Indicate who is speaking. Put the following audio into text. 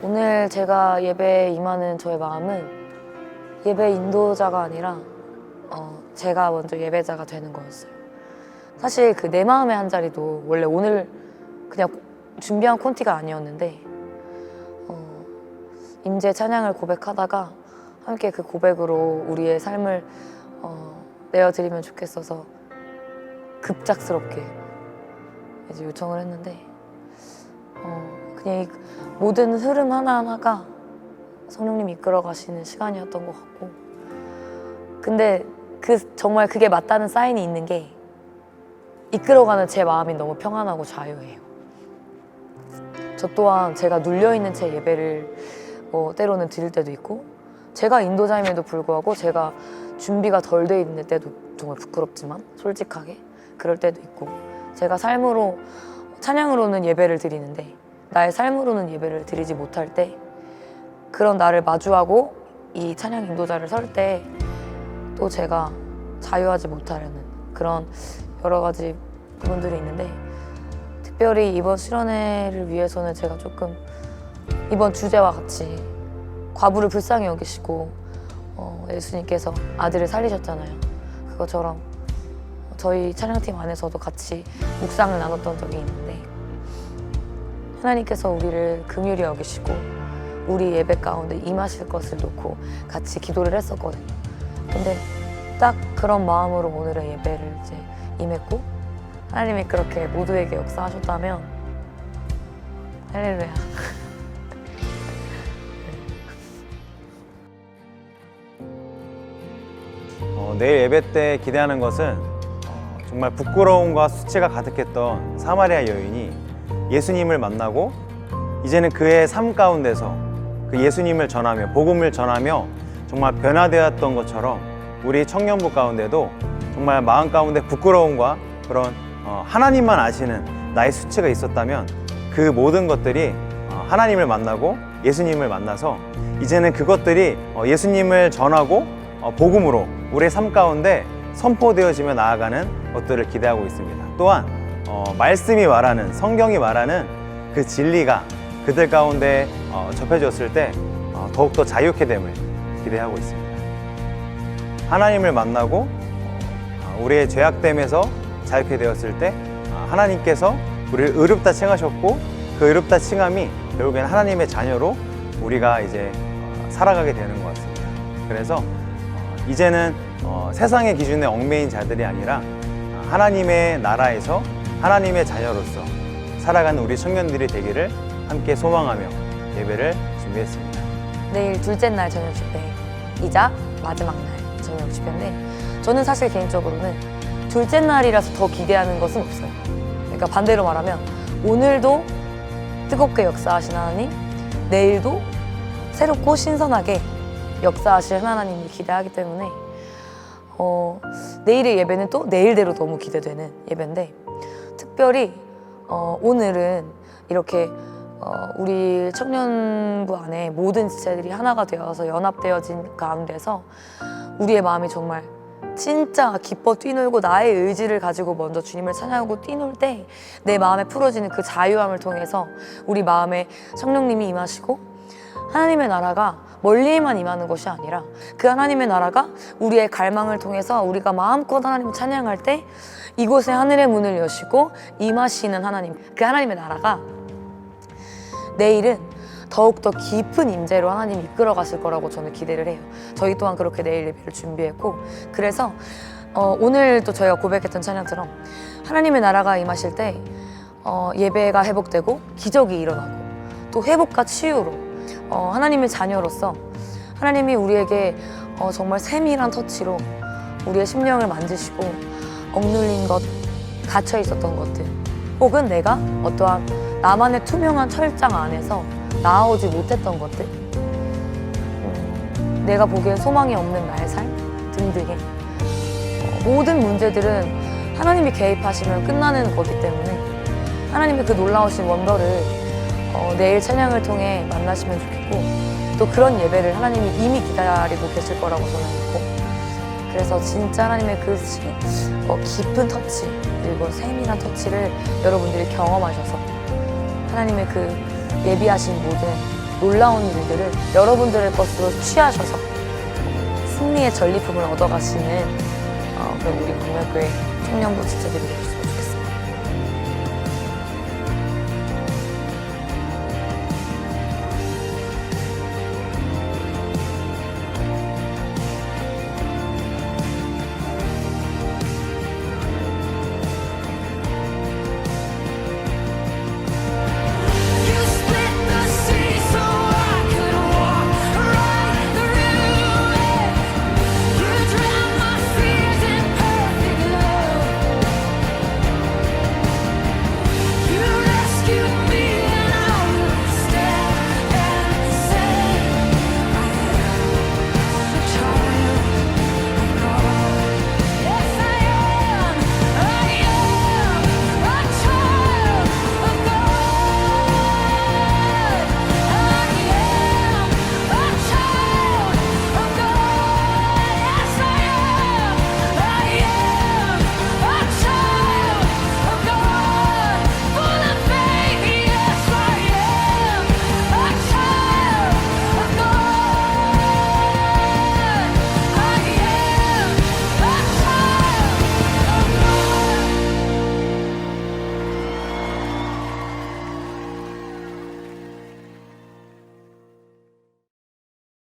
Speaker 1: 오늘 제가 예배에 임하는 저의 마음은 예배 인도자가 아니라 어, 제가 먼저 예배자가 되는 거였어요. 사실 그 내 마음의 한 자리도 원래 오늘 그냥 준비한 콘티가 아니었는데 어, 임재 찬양을 고백하다가 함께 그 고백으로 우리의 삶을 어, 내어드리면 좋겠어서 급작스럽게 이제 요청을 했는데 어, 이 모든 흐름 하나하나가 성령님 이끌어 가시는 시간이었던 것 같고 근데 그 정말 그게 맞다는 사인이 있는 게 이끌어가는 제 마음이 너무 평안하고 자유해요. 저 또한 제가 눌려 있는 제 예배를 뭐 때로는 드릴 때도 있고 제가 인도자임에도 불구하고 제가 준비가 덜 돼 있는 때도 정말 부끄럽지만 솔직하게 그럴 때도 있고 제가 삶으로 찬양으로는 예배를 드리는데 나의 삶으로는 예배를 드리지 못할 때 그런 나를 마주하고 이 찬양 인도자를 설 때 또 제가 자유하지 못하려는 그런 여러 가지 부분들이 있는데 특별히 이번 수련회를 위해서는 제가 조금 이번 주제와 같이 과부를 불쌍히 여기시고 어, 예수님께서 아들을 살리셨잖아요. 그것처럼 저희 찬양팀 안에서도 같이 묵상을 나눴던 적이 있는데 하나님께서 우리를 긍휼히 여기시고 우리 예배 가운데 임하실 것을 놓고 같이 기도를 했었거든요. 근데 딱 그런 마음으로 오늘의 예배를 이제 임했고 하나님이 그렇게 모두에게 역사하셨다면 할렐루야.
Speaker 2: 어, 내일 예배 때 기대하는 것은 어, 정말 부끄러움과 수치가 가득했던 사마리아 여인이 예수님을 만나고 이제는 그의 삶 가운데서 그 예수님을 전하며 복음을 전하며 정말 변화되었던 것처럼 우리 청년부 가운데도 정말 마음 가운데 부끄러움과 그런 어, 하나님만 아시는 나의 수치가 있었다면 그 모든 것들이 어, 하나님을 만나고 예수님을 만나서 이제는 그것들이 어, 예수님을 전하고 어, 복음으로 우리의 삶 가운데 선포되어지며 나아가는 것들을 기대하고 있습니다. 또한 어, 말씀이 말하는 성경이 말하는 그 진리가 그들 가운데 어, 접해졌을 때 어, 더욱더 자유케 됨을 기대하고 있습니다. 하나님을 만나고 어, 우리의 죄악됨에서 자유케 되었을 때 어, 하나님께서 우리를 의롭다 칭하셨고 그 의롭다 칭함이 결국에는 하나님의 자녀로 우리가 이제 어, 살아가게 되는 것 같습니다. 그래서 어, 이제는 어, 세상의 기준에 얽매인 자들이 아니라 어, 하나님의 나라에서 하나님의 자녀로서 살아가는 우리 청년들이 되기를 함께 소망하며 예배를 준비했습니다.
Speaker 1: 내일 둘째 날 저녁 집회이자 마지막 날 저녁 집회인데 저는 사실 개인적으로는 둘째 날이라서 더 기대하는 것은 없어요. 그러니까 반대로 말하면 오늘도 뜨겁게 역사하신 하나님, 내일도 새롭고 신선하게 역사하실 하나님을 기대하기 때문에 어, 내일의 예배는 또 내일대로 너무 기대되는 예배인데 특별히 어, 오늘은 이렇게 어, 우리 청년부 안에 모든 지체들이 하나가 되어서 연합되어진 가운데서 우리의 마음이 정말 진짜 기뻐 뛰놀고 나의 의지를 가지고 먼저 주님을 찬양하고 뛰놀 때 내 마음에 풀어지는 그 자유함을 통해서 우리 마음에 성령님이 임하시고 하나님의 나라가 멀리에만 임하는 것이 아니라 그 하나님의 나라가 우리의 갈망을 통해서 우리가 마음껏 하나님을 찬양할 때 이곳에 하늘의 문을 여시고 임하시는 하나님 그 하나님의 나라가 내일은 더욱더 깊은 임재로 하나님이 이끌어 가실 거라고 저는 기대를 해요. 저희 또한 그렇게 내일 예배를 준비했고 그래서 어, 오늘 또 저희가 고백했던 찬양처럼 하나님의 나라가 임하실 때 어, 예배가 회복되고 기적이 일어나고 또 회복과 치유로 어, 하나님의 자녀로서 하나님이 우리에게 어, 정말 세밀한 터치로 우리의 심령을 만지시고 억눌린 것, 갇혀 있었던 것들 혹은 내가 어떠한 나만의 투명한 철장 안에서 나아오지 못했던 것들 음, 내가 보기엔 소망이 없는 나의 삶 등등의 어, 모든 문제들은 하나님이 개입하시면 끝나는 거기 때문에 하나님의 그 놀라우신 원더를 어, 내일 찬양을 통해 만나시면 좋겠고 또 그런 예배를 하나님이 이미 기다리고 계실 거라고 저는 믿고 그래서 진짜 하나님의 그 시- 어, 깊은 터치 그리고 세밀한 터치를 여러분들이 경험하셔서 하나님의 그 예비하신 모든 놀라운 일들을 여러분들의 것으로 취하셔서 승리의 전리품을 얻어가시는 어, 우리 광명교회 청년부 지체들이 되겠습니다.